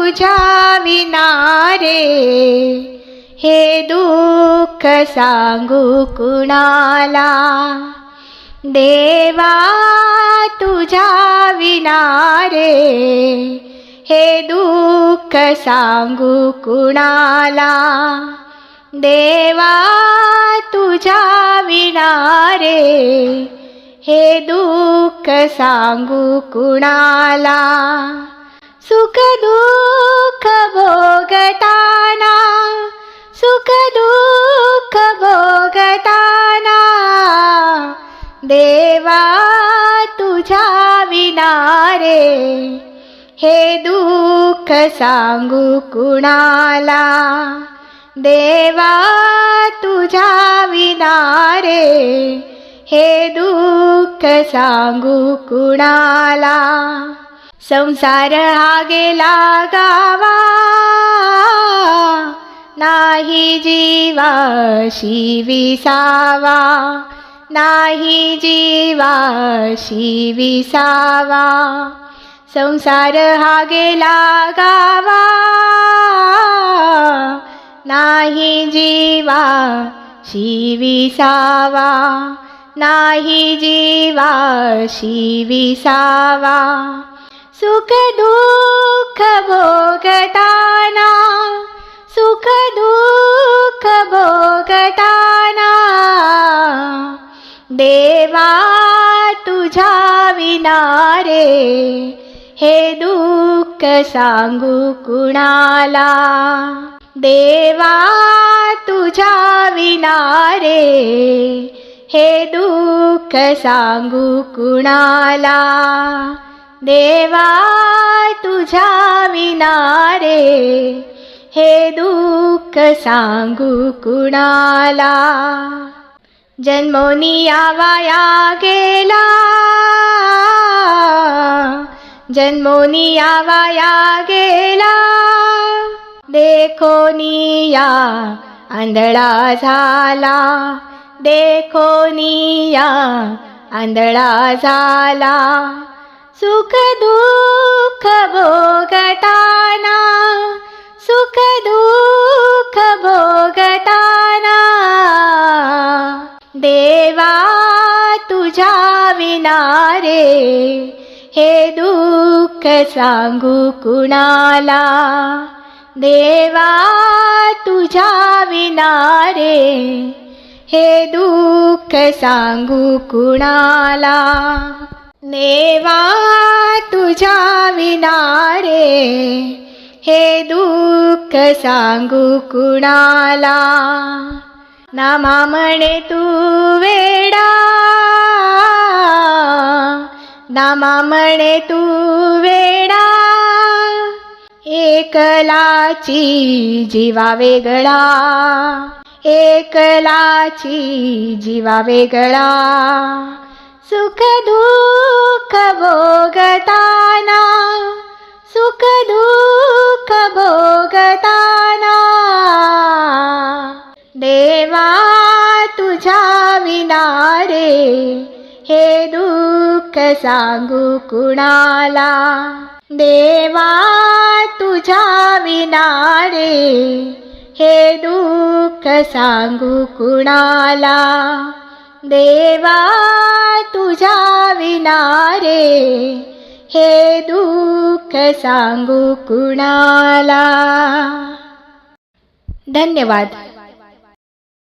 तुझ्या विनारे हे दुःख सांगू कुणाला? देवा तुझ्या विनारे. हे दुःख सांगू कुणाला? देवा तुझ्या विनारे. हे दुःख सांगू कुणाला? सुख दुःख भोगताना सुख दुःख भोगताना देवा तुझ्या विनारे हे दुःख सांगू कुणाला? देवा तुझ्या विनारे हे दुःख सांगू कुणाला? संसार हा गेला गावा नाही जीवाशी विसावा नाही जीवाशी विसावा. संसार हा गेला गावा नाही जीवा शिविसावा नाही जीवा शिविसावा सुख दुःख भोगताना सुख दुःख भोगताना देवा तुझ्या विनारे हे दुःख सांगू कुणाला? देवा तुझ्या विनारे हे दुःख सांगू कुणाला? देवा तुझ्या विनारे हे दुःख सांगू कुणाला? जन्मोनी आवाया गेला. जन्मोनी यावाया गेला. देखोनिया आंधळा झाला. देखोनिया आंधळा झाला. सुख दुःख भोगताना सुख दुःख भोगताना देवा तुझ्या विनारे हे दुःख सांगू कुणाला? देवा तुझ्या विनारे हे दुःख सांगू कुणाला? नेवा तुझ्या विनारे हे दुःख सांगू कुणाला? नामा म्हणे तू वेडा नामा म्हणे तू वेडा. एकलाची जीवा वेगळा एकलाची जीवा वेगळा. सुख दुःख भोगताना सुख दुःख भोगताना देवा तुझ्या विनारे हे दुःख सांगू कुणाला? देवा तुझ्या विनारे हे दुःख सांगू कुणाला? देवा तुझ्या विनारे हे दुःख सांगू कुणाला? धन्यवाद.